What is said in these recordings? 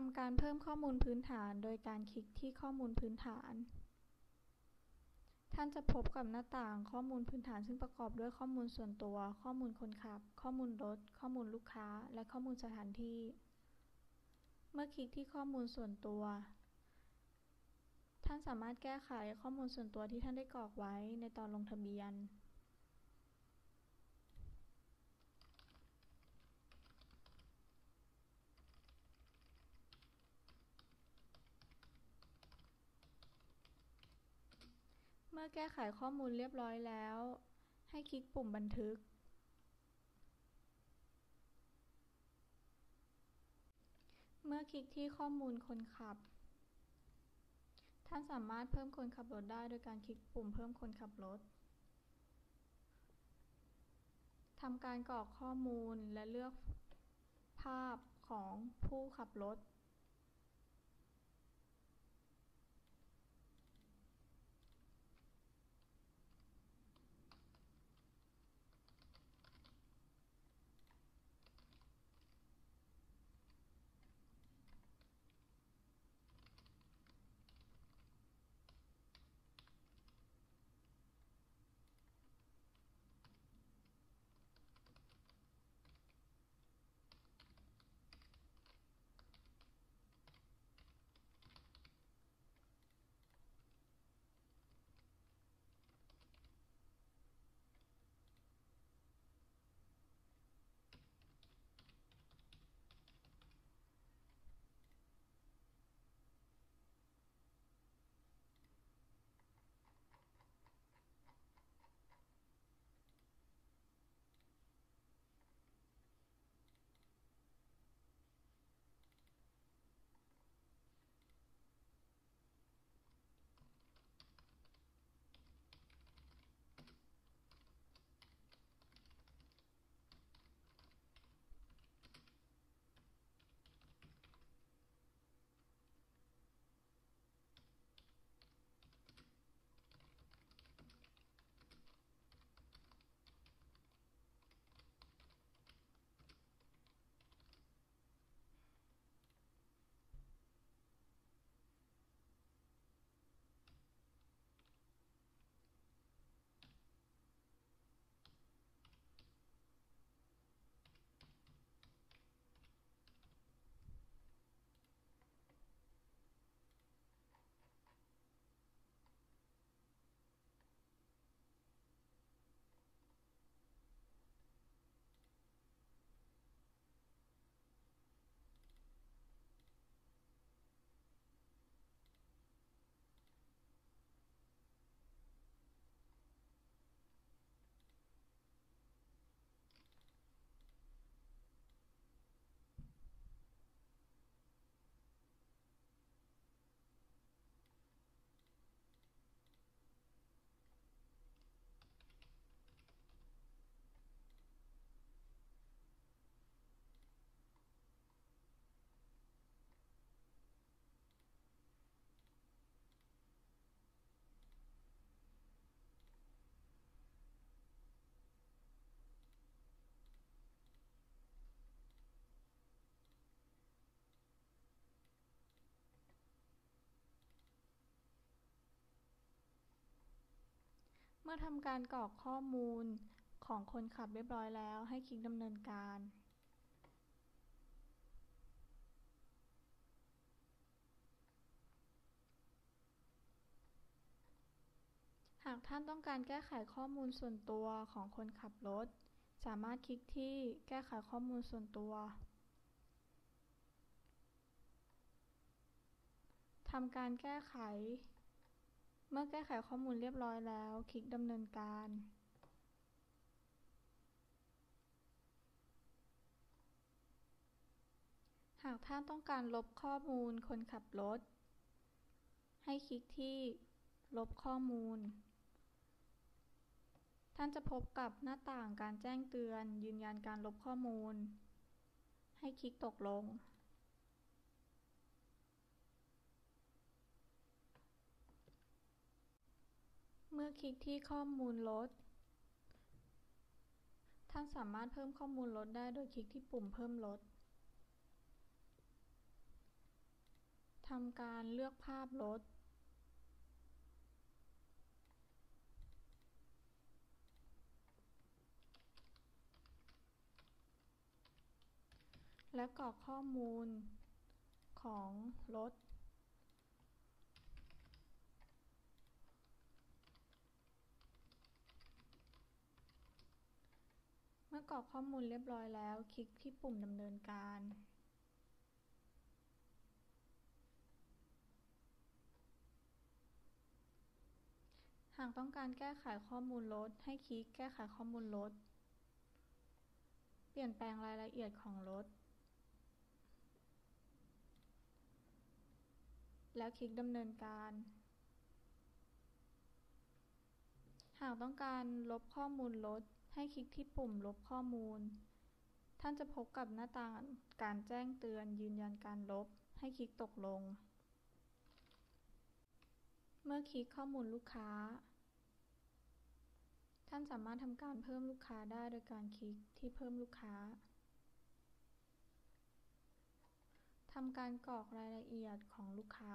ทำการเพิ่มข้อมูลพื้นฐานโดยการคลิกที่ข้อมูลพื้นฐาน ท่านจะพบกับหน้าต่างข้อมูลพื้นฐานซึ่งประกอบด้วยข้อมูลส่วนตัว ข้อมูลคนขับ ข้อมูลรถ ข้อมูลลูกค้า และข้อมูลสถานที่ เมื่อคลิกที่ข้อมูลส่วนตัว ท่านสามารถแก้ไขข้อมูลส่วนตัวที่ท่านได้กรอกไว้ในตอนลงทะเบียน อแก้ไขข้อมูลเรียบร้อยแล้ว ให้คลิกปุ่มบันทึก เมื่อคลิกที่ข้อมูลคนขับ ท่านสามารถเพิ่มคนขับรถได้โดยการคลิกปุ่มเพิ่มคนขับรถทำการกรอกข้อมูลและเลือกภาพของผู้ขับรถ มื่อทำการกรอกข้อมูลของคนขับเรียบร้อยแล้ว ให้คลิกดำเนินการหากท่านต้องการแก้ไขข้อมูลส่วนตัวของคนขับรถ สามารถคลิกที่แก้ไขข้อมูลส่วนตัว ทำการแก้ไข เมื่อแก้ไขข้อมูลเรียบร้อยแล้ว คลิกดำเนินการ หากท่านต้องการลบข้อมูลคนขับรถ ให้คลิกที่ลบข้อมูล ท่านจะพบกับหน้าต่างการแจ้งเตือน ยืนยันการลบข้อมูล ให้คลิกตกลง เมื่อคลิกที่ข้อมูลรถ ท่านสามารถเพิ่มข้อมูลรถได้โดยคลิกที่ปุ่มเพิ่มรถำการเลือกภาพรถ และกรอกข้อมูลของรถ เมื่อ กรอกข้อมูลเรียบร้อยแล้ว คลิกที่ปุ่มดำเนินการ หากต้องการแก้ไขข้อมูลรถให้คลิกแก้ไขข้อมูลรถ เปลี่ยนแปลงรายละเอียดของรถ แล้วคลิกดำเนินการหากต้องการลบข้อมูลรถ ให้คลิกที่ปุ่มลบข้อมูล ท่านจะพบกับหน้าต่างการแจ้งเตือนยืนยันการลบ ให้คลิกตกลง เมื่อคลิกข้อมูลลูกค้า ท่านสามารถทำการเพิ่มลูกค้าได้โดยการคลิกที่เพิ่มลูกค้าทำการกรอกรายละเอียดของลูกค้า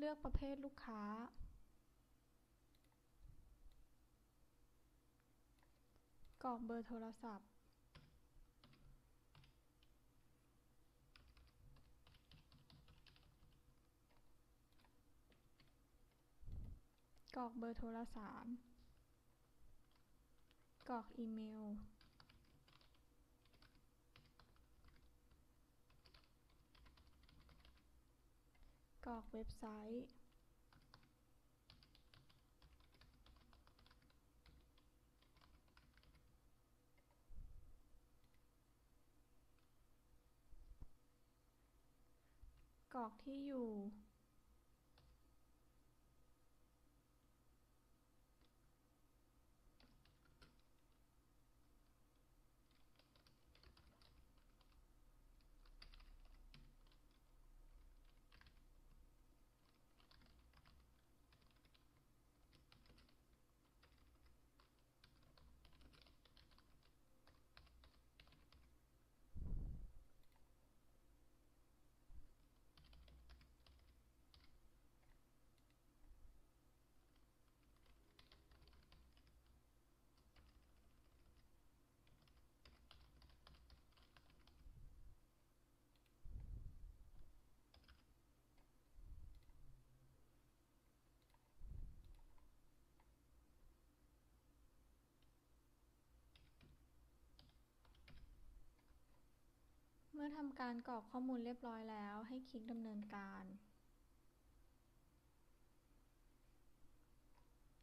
เลือกประเภทลูกค้า กรอกเบอร์โทรศัพท์ กรอกเบอร์โทรสารกรอกอีเมล รอกเว็บไซต์กรอกที่อยู่ มื่อทำการกรอกข้อมูลเรียบร้อยแล้ว ให้คลิกดำเนินการ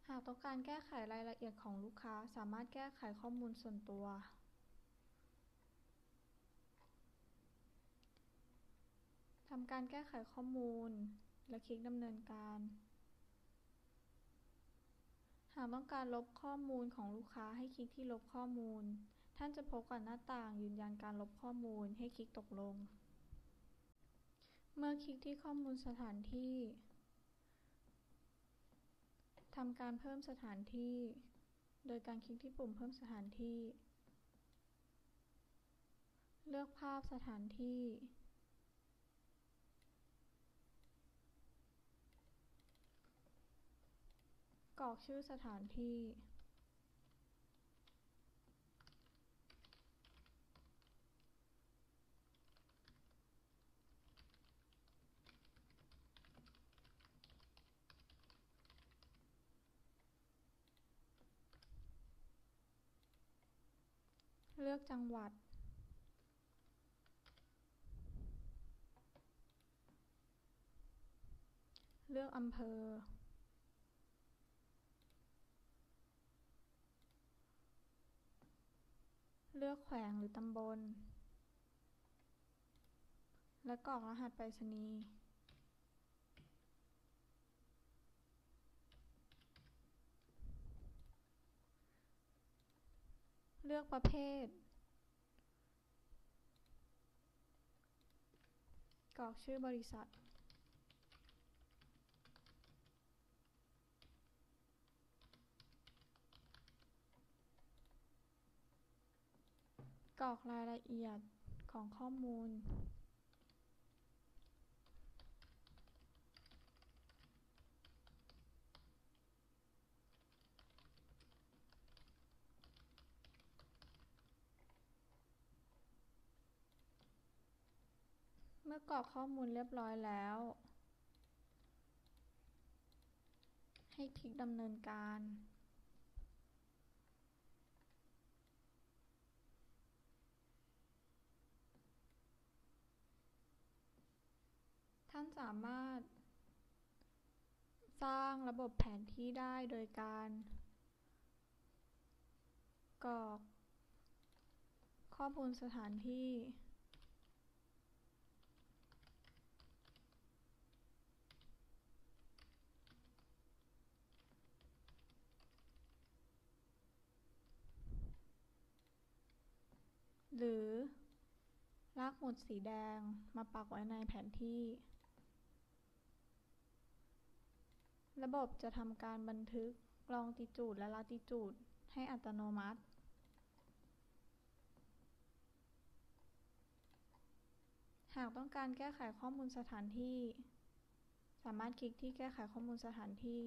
หากต้องการแก้ไขรายละเอียดของลูกค้าสามารถแก้ไขข้อมูลส่วนตัว ทำการแก้ไขข้อมูล และคลิกดำเนินการ หากต้องการลบข้อมูลของลูกค้าให้คลิกที่ลบข้อมูล ท่านจะพบกับหน้าต่างยืนยันการลบข้อมูลให้คลิกตกลง เมื่อคลิกที่ข้อมูลสถานที่ทำการเพิ่มสถานที่ โดยการคลิกที่ปุ่มเพิ่มสถานที่ เลือกภาพสถานที่ กรอกชื่อสถานที่ เลือกจังหวัด เลือกอำเภอ เลือกแขวงหรือตำบล และกรอกรหัสไปรษณีย์ เลือกประเภท กรอกชื่อบริษัท กรอกรายละเอียดของข้อมูล เมื่อกรอกข้อมูลเรียบร้อยแล้ว ให้คลิกดำเนินการท่านสามารถ สร้างระบบแผนที่ได้โดยการกรอกข้อมูลสถานที่ หรือลากหมุดสีแดงมาปักไว้ในแผนที่ ระบบจะทำการบันทึกลองติจูดและลาติจูดให้อัตโนมัติ หากต้องการแก้ไขข้อมูลสถานที่ สามารถคลิกที่แก้ไขข้อมูลสถานที่